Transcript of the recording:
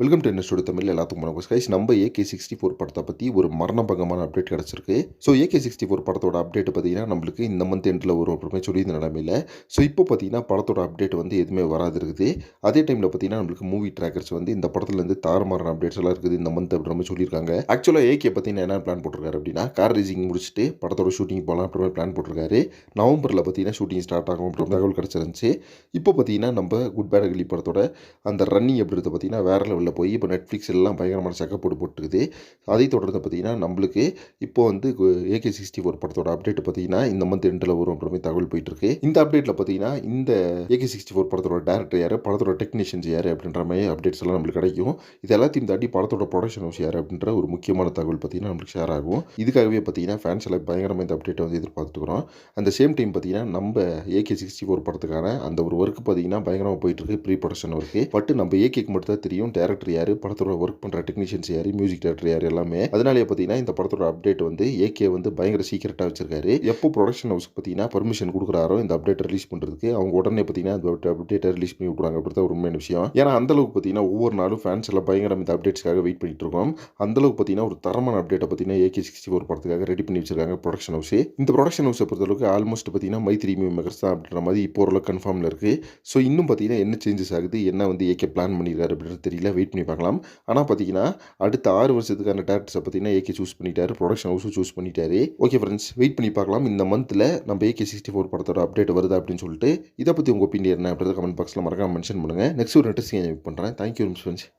Welcome to என்ன தமிழ் எல்லாத்துக்கும் வணக்கம். கைஸ் நம்ம ஏகே சிக்ஸ்டி ஃபோர் படத்தை பற்றி ஒரு மரணபங்கமான அப்டேட் கிடச்சிருக்கு. ஸோ ஏகே சிக்ஸ்டி ஃபோர் படத்தோட அப்டேட் பார்த்தீங்கன்னா நம்மளுக்கு இந்த மந்த் எண்டில் வரும் அப்புறமே சொல்லியிருந்த நிலமையில். ஸோ இப்போ பார்த்தீங்கன்னா படத்தோட அப்டேட் வந்து எதுவுமே வராது இருக்குது. அதே டைமில் பார்த்தீங்கன்னா நம்மளுக்கு மூவி ட்ராக்கர்ஸ் வந்து இந்த படத்துலேருந்து தாறுமாறான அப்டேட்ஸ் எல்லாம் இருக்குது. இந்த மந்த் அப்படின்ற மாதிரி சொல்லியிருக்காங்க. ஆக்சுவலாக ஏகே பார்த்தீங்கன்னா என்ன பிளான் போட்டிருக்காரு அப்படின்னா கார் ரேசிங் முடிச்சுட்டு படத்தோட ஷூட்டிங் போகலாம் அப்படின்ற மாதிரி பிளான் போட்டிருக்காரு. நவம்பரில் பார்த்தீங்கன்னா ஷூட்டிங் ஸ்டார்ட் ஆகும் அப்படின்ற தகவல் கிடச்சிருந்துச்சு. இப்போ பார்த்தீங்கன்னா நம்ம குட் பேட் அகலி படத்தோட அந்த ரன்னிங் அப்படின்றத பார்த்தீங்கன்னா வேறு லெவலில் போய் இப்போ நெட்ஃப்ளிக்ஸ் எல்லாம் பயங்கரமான சக்கப்போடு போட்டுருக்குது. அதை தொடர்ந்து பார்த்தீங்கன்னா நம்மளுக்கு இப்போ வந்து ஏகே சிக்ஸ்டி ஃபோர் படத்தோட அப்டேட் பார்த்தீங்கன்னா இந்த மந்த் எண்டில் வரும் அப்படின்ற மாதிரி தகவல் போயிட்டுருக்கு. இந்த அப்டேட்டில் பார்த்தீங்கன்னா இந்த ஏகே சிக்ஸ்டி ஃபோர் படத்தோட டேரக்டர் யார் படத்தோட டெக்னீஷியன்ஸ் யார் அப்படின்ற மாதிரி அப்டேட்ஸ் எல்லாம் நம்மளுக்கு கிடைக்கும். இது எல்லாத்தையும் தாண்டி படத்தோட ப்ரொடக்ஷன் ஹவுஸ் யார் அப்படின்ற ஒரு முக்கியமான தகவல் பார்த்தீங்கன்னா நம்மளுக்கு ஷேர் ஆகும். இதுக்காகவே பார்த்தீங்கன்னா ஃபேன்ஸ் எல்லாம் பயங்கரமாக இந்த அப்டேட்டை வந்து எதிர்பார்த்துக்கிறோம் அந்த சேம் டைம் பார்த்தீங்கன்னா நம்ம ஏகே சிக்ஸ்டி ஃபோர் படத்துக்கான அந்த ஒரு ஒர்க் பார்த்தீங்கன்னா பயங்கரமாக போயிட்டுருக்கு ப்ரீ ப்ரொடக்ஷன் ஒர்க்கு பட் நம்ம ஏகேக்கு மட்டும் தான் தெரியும் டேரக்டர் யார் படத்தோட ஒர்க் பண்ணுற டெக்னீஷியன்ஸ் யார் மியூசிக் டேரக்டர் யார் எல்லாமே. அதனாலே பார்த்தீங்கன்னா இந்த படத்தோட அப்டேட் வந்து ஏகே வந்து பயங்கர சீக்கிரட்டாக வச்சிருக்காரு. எப்போ ப்ரொடக்ஷன் ஹவுஸ் பார்த்தீங்கன்னா பர்மிஷன் கொடுக்குறாரோ இந்த அப்டேட் ரிலீஸ் பண்ணுறதுக்கு அவங்க உடனே பார்த்தீங்கன்னா இந்த அப்டேட்டை ரிலீஸ் பண்ணி விட்றாங்க அப்படி ஒரு உண்மையான விஷயம். ஏன்னா அந்தளவுக்கு பார்த்தீங்கன்னா ஒவ்வொரு நாளும் ஃபேன்ஸ் எல்லாம் பயங்கரம் இந்த அப்டேட்ஸ்க்காக வெயிட் பண்ணிட்டு இருக்கோம். அந்த அளவுக்கு பார்த்தீங்கன்னா ஒரு தரமான அப்டேட்டை பார்த்தீங்கன்னா ஏகே சிக்ஸ்டி ஃபோர் படத்துக்காக ரெடி பண்ணி வச்சிருக்காங்க ப்ரொடக்ஷன் ஹவுஸ் இந்த ப்ரொடக்ஷன் ஹவுஸை பொறுத்தளவுக்கு ஆல்மோஸ்ட் பார்த்தீங்கன்னா மைத்ரி மூவி மேக்கர்ஸ் தான் அப்படின்ற மாதிரி இப்போ ஓரளவுக்கு கன்ஃபார்மில் இருக்குது ஸோ இன்னும் பார்த்தீங்கன்னா என்ன சேஞ்சஸ் ஆகுது என்ன வந்து ஏகே பிளான் பண்ணியிருக்காரு அப்படின்றது தெரியல. வெயிட் வெயிட் பண்ணி பார்க்கலாம். ஆனால் பார்த்தீங்கன்னா அடுத்த ஆறு வருஷத்துக்கான டேரக்டர்ஸை பார்த்தீங்கன்னா ஏகே சூஸ் பண்ணிட்டாரு. ப்ரொடக்ஷன் ஹவுஸும் சூஸ் பண்ணிட்டாரு. ஓகே ஃப்ரெண்ட்ஸ் வெயிட் பண்ணி பார்க்கலாம். இந்த மந்தில் நம்ம ஏகே சிக்ஸ்டி ஃபோர் படத்தோட அப்டேட் வருது அப்படின்னு சொல்லிட்டு இதை பற்றி உங்கள் ஒப்பீனியன் என்ன அப்படின்றத கமெண்ட் பாக்ஸில் மறக்காம மென்ஷன் பண்ணுங்கள் நெக்ஸ்ட் ஒரு இன்ட்ரெஸ்டிங் பண்ணுறேன் தேங்க்யூ ஃப்ரெண்ட்ஸ்